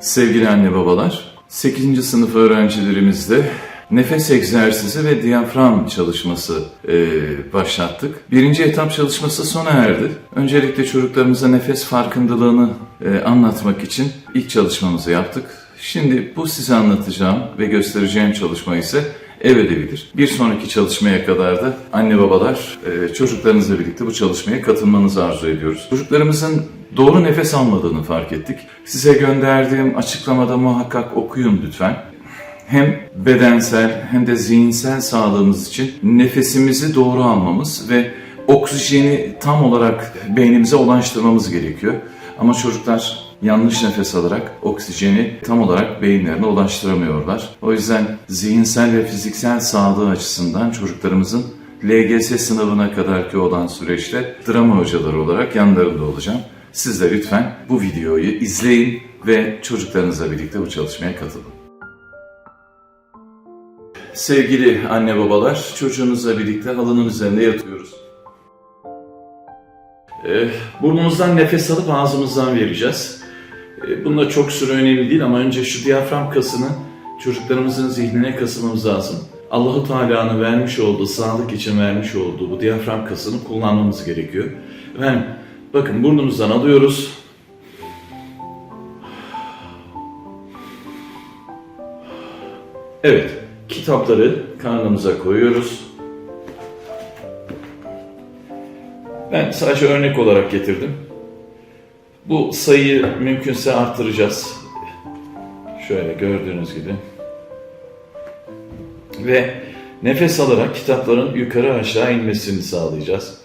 Sevgili anne babalar, 8. sınıf öğrencilerimizde nefes egzersizi ve diyafram çalışması e, başlattık. Birinci etap çalışması sona erdi. Öncelikle çocuklarımıza nefes farkındalığını e, anlatmak için ilk çalışmamızı yaptık. Şimdi bu size anlatacağım ve göstereceğim çalışma ise ev ödevidir. Bir sonraki çalışmaya kadar da anne babalar e, çocuklarınızla birlikte bu çalışmaya katılmanızı arzu ediyoruz. Çocuklarımızın doğru nefes almadığını fark ettik. Size gönderdiğim açıklamada muhakkak okuyun lütfen. Hem bedensel hem de zihinsel sağlığımız için nefesimizi doğru almamız ve oksijeni tam olarak beynimize ulaştırmamız gerekiyor. Ama çocuklar yanlış nefes alarak oksijeni tam olarak beyinlerine ulaştıramıyorlar. O yüzden zihinsel ve fiziksel sağlığı açısından çocuklarımızın LGS sınavına kadarki olan süreçte drama hocaları olarak yanlarında olacağım. Siz de lütfen bu videoyu izleyin ve çocuklarınızla birlikte bu çalışmaya katılın. Sevgili anne babalar, çocuğunuzla birlikte halının üzerinde yatıyoruz. Ee, burnumuzdan nefes alıp ağzımızdan vereceğiz. Ee, bunda çok süre önemli değil ama önce şu diyafram kasını çocuklarımızın zihnine kasmamız lazım. Allahu Teala'nın vermiş olduğu, sağlık için vermiş olduğu bu diyafram kasını kullanmamız gerekiyor. Efendim, bakın burnumuzdan alıyoruz. Evet, kitapları karnımıza koyuyoruz. Ben sadece örnek olarak getirdim. Bu sayıyı mümkünse arttıracağız. Şöyle gördüğünüz gibi. Ve nefes alarak kitapların yukarı aşağı inmesini sağlayacağız.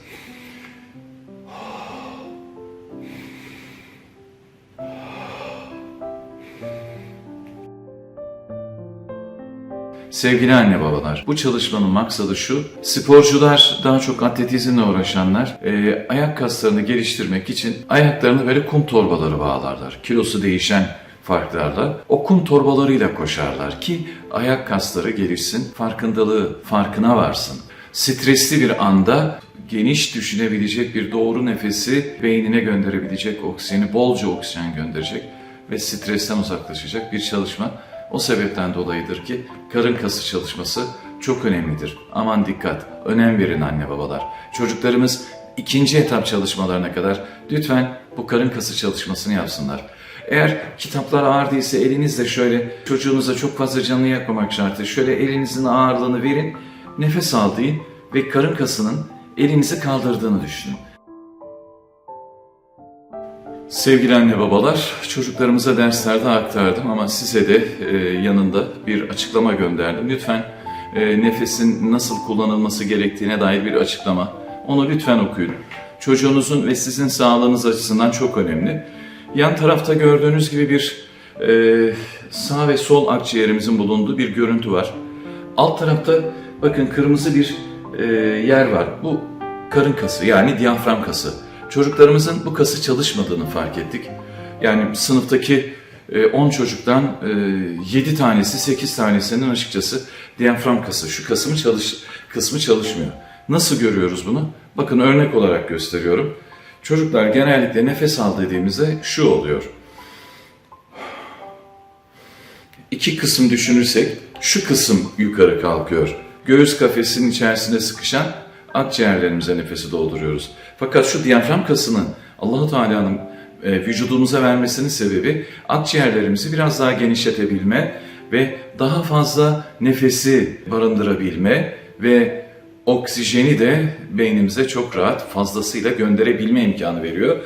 Sevgili anne babalar, bu çalışmanın maksadı şu, sporcular, daha çok atletizmle uğraşanlar, e, ayak kaslarını geliştirmek için ayaklarına böyle kum torbaları bağlarlar. Kilosu değişen farklarla o kum torbalarıyla koşarlar ki ayak kasları gelişsin, farkındalığı farkına varsın. Stresli bir anda geniş düşünebilecek bir doğru nefesi beynine gönderebilecek oksijeni, bolca oksijen gönderecek ve stresten uzaklaşacak bir çalışma. O sebepten dolayıdır ki karın kası çalışması çok önemlidir. Aman dikkat, önem verin anne babalar. Çocuklarımız ikinci etap çalışmalarına kadar lütfen bu karın kası çalışmasını yapsınlar. Eğer kitaplar ağır değilse elinizle şöyle çocuğunuza çok fazla canını yakmamak şartı şöyle elinizin ağırlığını verin, nefes al ve karın kasının elinizi kaldırdığını düşünün. Sevgili anne babalar, çocuklarımıza derslerde aktardım ama size de e, yanında bir açıklama gönderdim. Lütfen e, nefesin nasıl kullanılması gerektiğine dair bir açıklama. Onu lütfen okuyun. Çocuğunuzun ve sizin sağlığınız açısından çok önemli. Yan tarafta gördüğünüz gibi bir e, sağ ve sol akciğerimizin bulunduğu bir görüntü var. Alt tarafta bakın kırmızı bir e, yer var. Bu karın kası yani diyafram kası. Çocuklarımızın bu kası çalışmadığını fark ettik. Yani sınıftaki e, 10 çocuktan e, 7 tanesi, 8 tanesinin açıkçası diyafram kası, şu kasımı çalış, kısmı çalışmıyor. Nasıl görüyoruz bunu? Bakın örnek olarak gösteriyorum. Çocuklar genellikle nefes al dediğimizde şu oluyor. İki kısım düşünürsek şu kısım yukarı kalkıyor. Göğüs kafesinin içerisinde sıkışan akciğerlerimize nefesi dolduruyoruz. Fakat şu diyafram kasının Allahu Teala'nın e, vücudumuza vermesinin sebebi akciğerlerimizi biraz daha genişletebilme ve daha fazla nefesi barındırabilme ve oksijeni de beynimize çok rahat fazlasıyla gönderebilme imkanı veriyor.